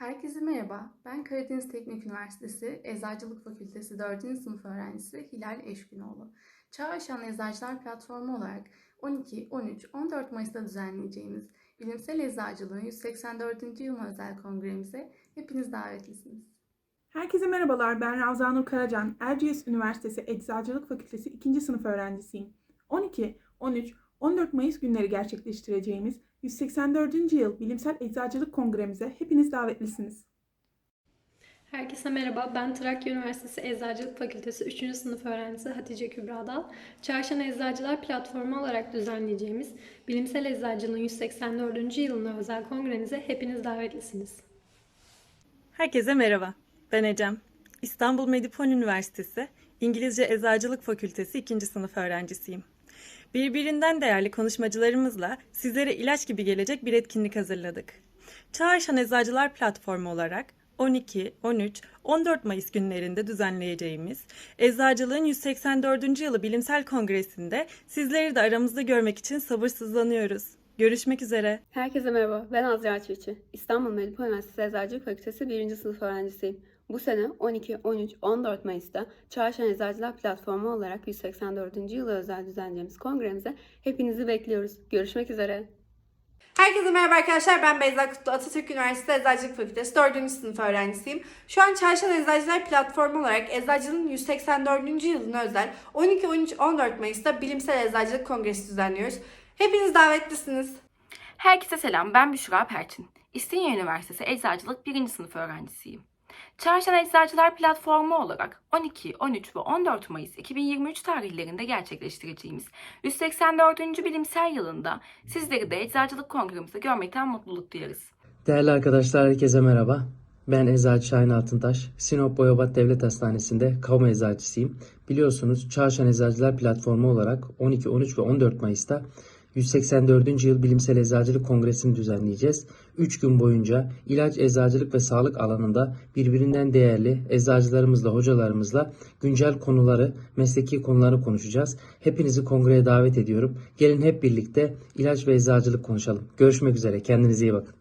Herkese merhaba. Ben Karadeniz Teknik Üniversitesi Eczacılık Fakültesi 4. sınıf öğrencisi Hilal Eşgünoğlu. Çağ Aşan Eczacılar Platformu olarak 12, 13, 14 Mayıs'ta düzenleyeceğimiz Bilimsel Eczacılığın 184. yıl özel kongremize hepiniz davetlisiniz. Herkese merhabalar. Ben Ravza Nur Karacan. Erciyes Üniversitesi Eczacılık Fakültesi 2. sınıf öğrencisiyim. 12, 13, 14 Mayıs günleri gerçekleştireceğimiz 184. yıl Bilimsel Eczacılık Kongremize hepiniz davetlisiniz. Herkese merhaba. Ben Trakya Üniversitesi Eczacılık Fakültesi 3. sınıf öğrencisi Hatice Kübra Dal. Çarşan Eczacılar Platformu olarak düzenleyeceğimiz Bilimsel Eczacılığın 184. yılına özel kongremize hepiniz davetlisiniz. Herkese merhaba. Ben Ecem. İstanbul Medipol Üniversitesi İngilizce Eczacılık Fakültesi 2. sınıf öğrencisiyim. Birbirinden değerli konuşmacılarımızla sizlere ilaç gibi gelecek bir etkinlik hazırladık. Çağrışan Eczacılar Platformu olarak 12, 13, 14 Mayıs günlerinde düzenleyeceğimiz Eczacılığın 184. yılı bilimsel kongresinde sizleri de aramızda görmek için sabırsızlanıyoruz. Görüşmek üzere. Herkese merhaba, ben Azra Çiftçi. İstanbul Medipol Üniversitesi Eczacılık Fakültesi 1. sınıf öğrencisiyim. Bu sene 12, 13, 14 Mayıs'ta Çağrışan Eczacılar Platformu olarak 184. yılı özel düzenleyeceğimiz kongremize hepinizi bekliyoruz. Görüşmek üzere. Herkese merhaba arkadaşlar. Ben Beyza Kutlu Atatürk Üniversitesi Eczacılık Fakültesi 4. sınıf öğrencisiyim. Şu an Çarşan Eczacılar Platformu olarak Eczacılığın 184. yılına özel 12, 13, 14 Mayıs'ta Bilimsel Eczacılık Kongresi düzenliyoruz. Hepiniz davetlisiniz. Herkese selam, ben Büşra Perçin. İstinye Üniversitesi Eczacılık 1. sınıf öğrencisiyim. Çarşan Eczacılar Platformu olarak 12, 13 ve 14 Mayıs 2023 tarihlerinde gerçekleştireceğimiz 184. bilimsel yılında sizleri de Eczacılık Kongremizde görmekten mutluluk duyarız. Değerli arkadaşlar herkese merhaba. Ben Eczacı Şahin Altıntaş. Sinop Boyabat Devlet Hastanesi'nde kamu eczacısıyım. Biliyorsunuz Çağrışan Eczacılar Platformu olarak 12, 13 ve 14 Mayıs'ta 184. yıl Bilimsel Eczacılık Kongresi'ni düzenleyeceğiz. 3 gün boyunca ilaç, eczacılık ve sağlık alanında birbirinden değerli eczacılarımızla, hocalarımızla güncel konuları, mesleki konuları konuşacağız. Hepinizi kongreye davet ediyorum. Gelin hep birlikte ilaç ve eczacılık konuşalım. Görüşmek üzere. Kendinize iyi bakın.